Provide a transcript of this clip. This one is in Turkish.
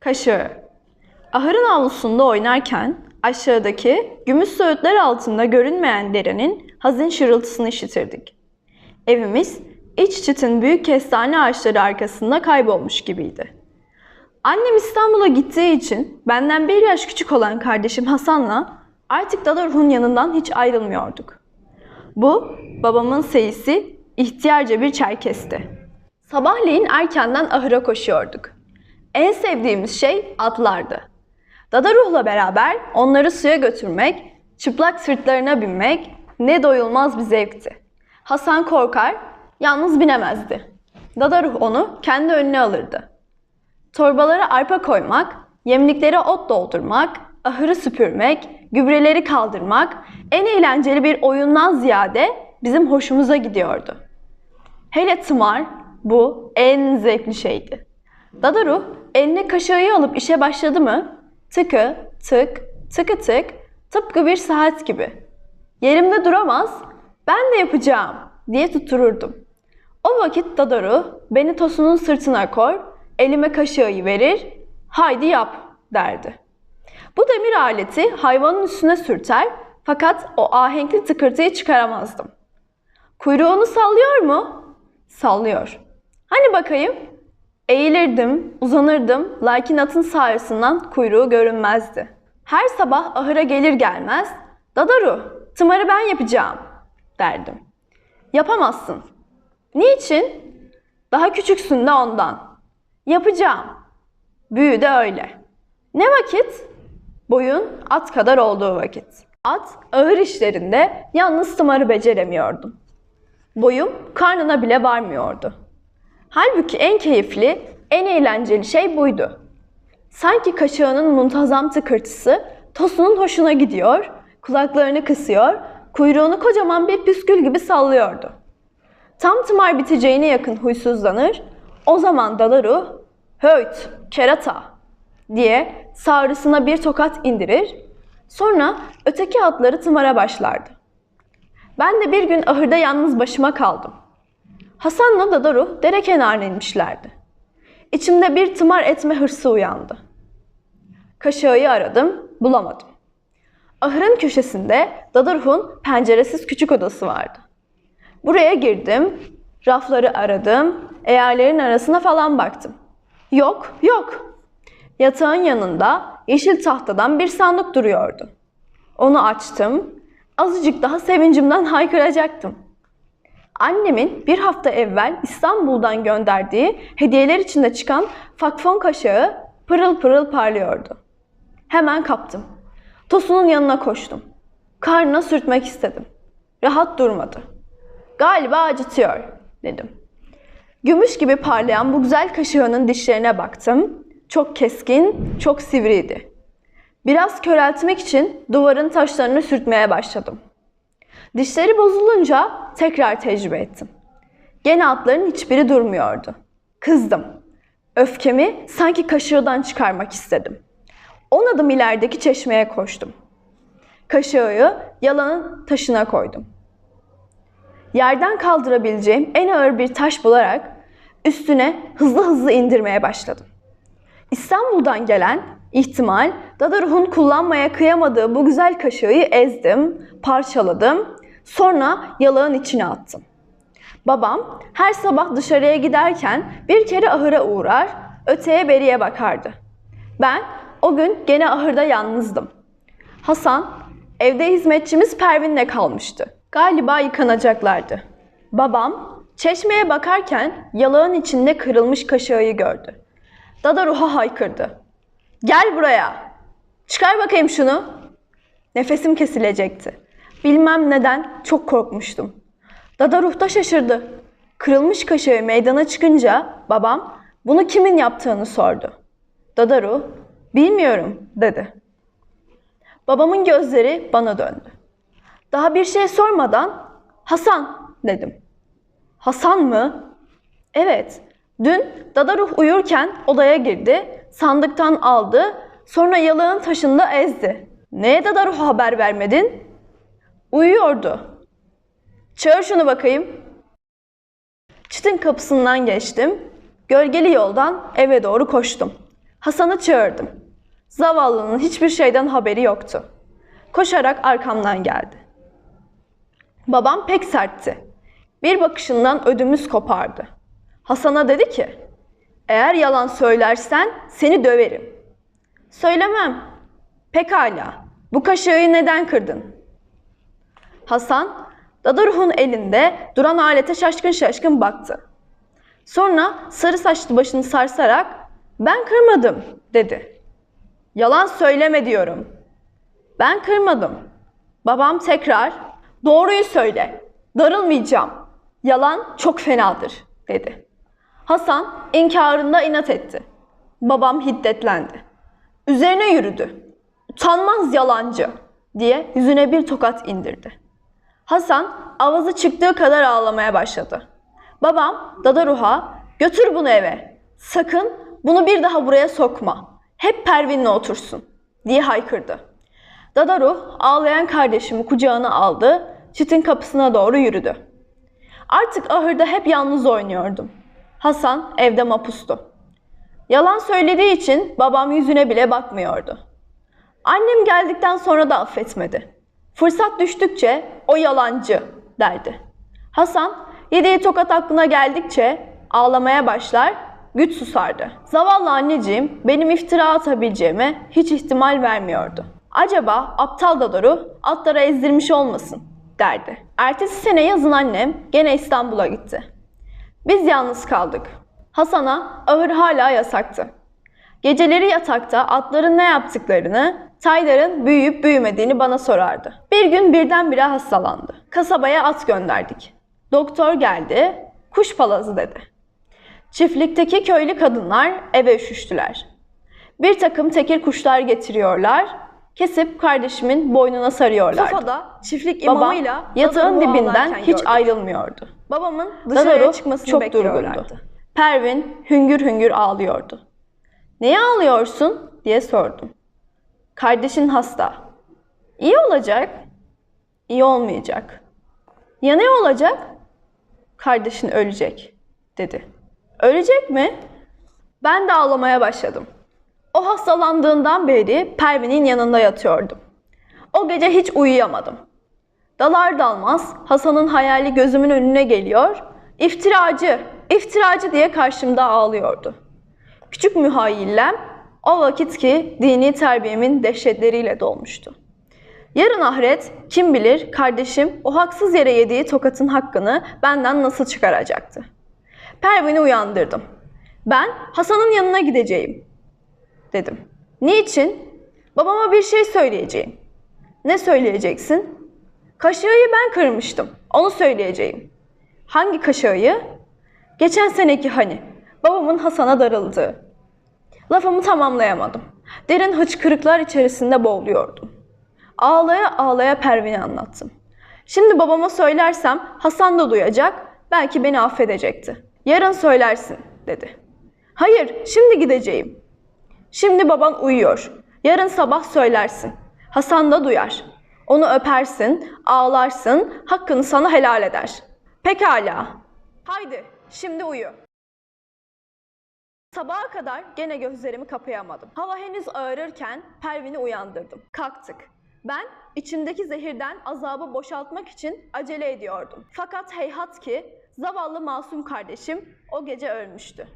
Kaşığı. Ahırın avlusunda oynarken aşağıdaki gümüş söğütler altında görünmeyen derenin hazin şırıltısını işitirdik. Evimiz iç çitin büyük kestane ağaçları arkasında kaybolmuş gibiydi. Annem İstanbul'a gittiği için benden bir yaş küçük olan kardeşim Hasan'la artık Dadaruh'un yanından hiç ayrılmıyorduk. Bu babamın seyisi ihtiyarca bir çerkesti. Sabahleyin erkenden ahıra koşuyorduk. En sevdiğimiz şey atlardı. Dada ruhla beraber onları suya götürmek, çıplak sırtlarına binmek ne doyulmaz bir zevkti. Hasan korkar, yalnız binemezdi. Dada ruh onu kendi önüne alırdı. Torbalara arpa koymak, yemliklere ot doldurmak, ahırı süpürmek, gübreleri kaldırmak en eğlenceli bir oyundan ziyade bizim hoşumuza gidiyordu. Hele tımar bu en zevkli şeydi. Dadaru eline kaşığı alıp işe başladı mı tıkı tık tıkı tık tıpkı bir saat gibi. Yerimde duramaz ben de yapacağım diye tuttururdum. O vakit Dadaru beni Tosun'un sırtına koy, elime kaşığı verir, haydi yap derdi. Bu demir aleti hayvanın üstüne sürter fakat o ahenkli tıkırtıyı çıkaramazdım. Kuyruğunu sallıyor mu? Sallıyor. Hani bakayım? Eğilirdim, uzanırdım lakin atın sağrısından kuyruğu görünmezdi. Her sabah ahıra gelir gelmez, Dadaru, tımarı ben yapacağım derdim. Yapamazsın. Niçin? Daha küçüksün de ondan. Yapacağım. Büyü de öyle. Ne vakit? Boyun at kadar olduğu vakit. At ağır işlerinde yalnız tımarı beceremiyordum. Boyum karnına bile varmıyordu. Halbuki en keyifli, en eğlenceli şey buydu. Sanki kaşığının muntazam tıkırtısı Tosun'un hoşuna gidiyor, kulaklarını kısıyor, kuyruğunu kocaman bir püskül gibi sallıyordu. Tam tımar biteceğine yakın huysuzlanır, o zaman Dalaru, höyt, kerata diye sağrısına bir tokat indirir, sonra öteki atları tımara başlardı. Ben de bir gün ahırda yalnız başıma kaldım. Hasan'la Dadaru dere kenarına inmişlerdi. İçimde bir tımar etme hırsı uyandı. Kaşığı aradım, bulamadım. Ahırın köşesinde Dadaruh'un penceresiz küçük odası vardı. Buraya girdim, rafları aradım, eğerlerin arasına falan baktım. Yok, yok. Yatağın yanında yeşil tahtadan bir sandık duruyordu. Onu açtım, azıcık daha sevincimden haykıracaktım. Annemin bir hafta evvel İstanbul'dan gönderdiği hediyeler içinde çıkan fakfon kaşığı pırıl pırıl parlıyordu. Hemen kaptım. Tosun'un yanına koştum. Karnına sürtmek istedim. Rahat durmadı. Galiba acıtıyor dedim. Gümüş gibi parlayan bu güzel kaşığının dişlerine baktım. Çok keskin, çok sivriydi. Biraz köreltmek için duvarın taşlarını sürtmeye başladım. Dişleri bozulunca tekrar tecrübe ettim. Gene atların hiçbiri durmuyordu. Kızdım. Öfkemi sanki kaşığından çıkarmak istedim. On adım ilerideki çeşmeye koştum. Kaşığı yalanın taşına koydum. Yerden kaldırabileceğim en ağır bir taş bularak üstüne hızlı hızlı indirmeye başladım. İstanbul'dan gelen ihtimal Dadaruh'un kullanmaya kıyamadığı bu güzel kaşığı ezdim, parçaladım, sonra yalağın içine attım. Babam her sabah dışarıya giderken bir kere ahıra uğrar, öteye beriye bakardı. Ben o gün gene ahırda yalnızdım. Hasan, evde hizmetçimiz Pervin'le kalmıştı. Galiba yıkanacaklardı. Babam çeşmeye bakarken yalağın içinde kırılmış kaşığı gördü. Dada ruha haykırdı. Gel buraya. Çıkar bakayım şunu. Nefesim kesilecekti. Bilmem neden çok korkmuştum. Dada ruhta şaşırdı. Kırılmış kaşığı meydana çıkınca babam bunu kimin yaptığını sordu. Dadaru, bilmiyorum dedi. Babamın gözleri bana döndü. Daha bir şey sormadan Hasan dedim. Hasan mı? Evet. Dün Dadaruh uyurken odaya girdi, sandıktan aldı, sonra yalağın taşında ezdi. Neye Dadaruh'a haber vermedin? Uyuyordu. Çağır şunu bakayım. Çitin kapısından geçtim. Gölgeli yoldan eve doğru koştum. Hasan'ı çağırdım. Zavallının hiçbir şeyden haberi yoktu. Koşarak arkamdan geldi. Babam pek sertti. Bir bakışından ödümüz kopardı. Hasan'a dedi ki, eğer yalan söylersen seni döverim. Söylemem. Pekala. Bu kaşığı neden kırdın? Hasan, Dadaruh'un elinde duran alete şaşkın şaşkın baktı. Sonra sarı saçlı başını sarsarak ben kırmadım dedi. Yalan söyleme diyorum. Ben kırmadım. Babam tekrar doğruyu söyle. Darılmayacağım. Yalan çok fenadır dedi. Hasan inkarında inat etti. Babam hiddetlendi. Üzerine yürüdü. Utanmaz yalancı diye yüzüne bir tokat indirdi. Hasan avazı çıktığı kadar ağlamaya başladı. Babam Dadaruh'a götür bunu eve. Sakın bunu bir daha buraya sokma. Hep Pervin'le otursun diye haykırdı. Dadaruh ağlayan kardeşimi kucağına aldı, çitin kapısına doğru yürüdü. Artık ahırda hep yalnız oynuyordum. Hasan evde mapustu. Yalan söylediği için babam yüzüne bile bakmıyordu. Annem geldikten sonra da affetmedi. Fırsat düştükçe o yalancı derdi. Hasan yediği tokat aklına geldikçe ağlamaya başlar, güç susardı. Zavallı anneciğim benim iftira atabileceğime hiç ihtimal vermiyordu. Acaba aptal Dadaru atlara ezdirmiş olmasın derdi. Ertesi sene yazın annem gene İstanbul'a gitti. Biz yalnız kaldık. Hasan'a ahır hala yasaktı. Geceleri yatakta atların ne yaptıklarını, Taylar'ın büyüyüp büyümediğini bana sorardı. Bir gün birdenbire hastalandı. Kasabaya at gönderdik. Doktor geldi, kuş palazı dedi. Çiftlikteki köylü kadınlar eve üşüştüler. Bir takım tekir kuşlar getiriyorlar, kesip kardeşimin boynuna sarıyorlardı. Sofada çiftlik imamıyla yatağın dibinden hiç ayrılmıyordu. Babamın dışarıya Dadaru çıkmasını çok bekliyorlardı. Pervin hüngür hüngür ağlıyordu. Neye ağlıyorsun diye sordum. Kardeşin hasta. İyi olacak. İyi olmayacak. Ya ne olacak? Kardeşin ölecek dedi. Ölecek mi? Ben de ağlamaya başladım. O hastalandığından beri Pervin'in yanında yatıyordum. O gece hiç uyuyamadım. Dalar dalmaz Hasan'ın hayali gözümün önüne geliyor. İftiracı, iftiracı diye karşımda ağlıyordu. Küçük mühayyillem o vakit ki dini terbiyemin dehşetleriyle dolmuştu. Yarın ahiret kim bilir kardeşim o haksız yere yediği tokatın hakkını benden nasıl çıkaracaktı. Pervin'i uyandırdım. Ben Hasan'ın yanına gideceğim dedim. Niçin? Babama bir şey söyleyeceğim. Ne söyleyeceksin? Kaşığı ben kırmıştım. Onu söyleyeceğim. Hangi kaşığı? Geçen seneki hani. Babamın Hasan'a darıldığı. Lafımı tamamlayamadım. Derin hıçkırıklar içerisinde boğuluyordum. Ağlaya ağlaya Pervin'e anlattım. Şimdi babama söylersem Hasan da duyacak, belki beni affedecekti. Yarın söylersin, dedi. Hayır, şimdi gideceğim. Şimdi baban uyuyor. Yarın sabah söylersin. Hasan da duyar. Onu öpersin, ağlarsın, hakkını sana helal eder. Pekala. Haydi, şimdi uyu. Sabaha kadar gene gözlerimi kapayamadım. Hava henüz ağarırken Pervin'i uyandırdım. Kalktık. Ben içimdeki zehirden azabı boşaltmak için acele ediyordum. Fakat heyhat ki zavallı masum kardeşim o gece ölmüştü.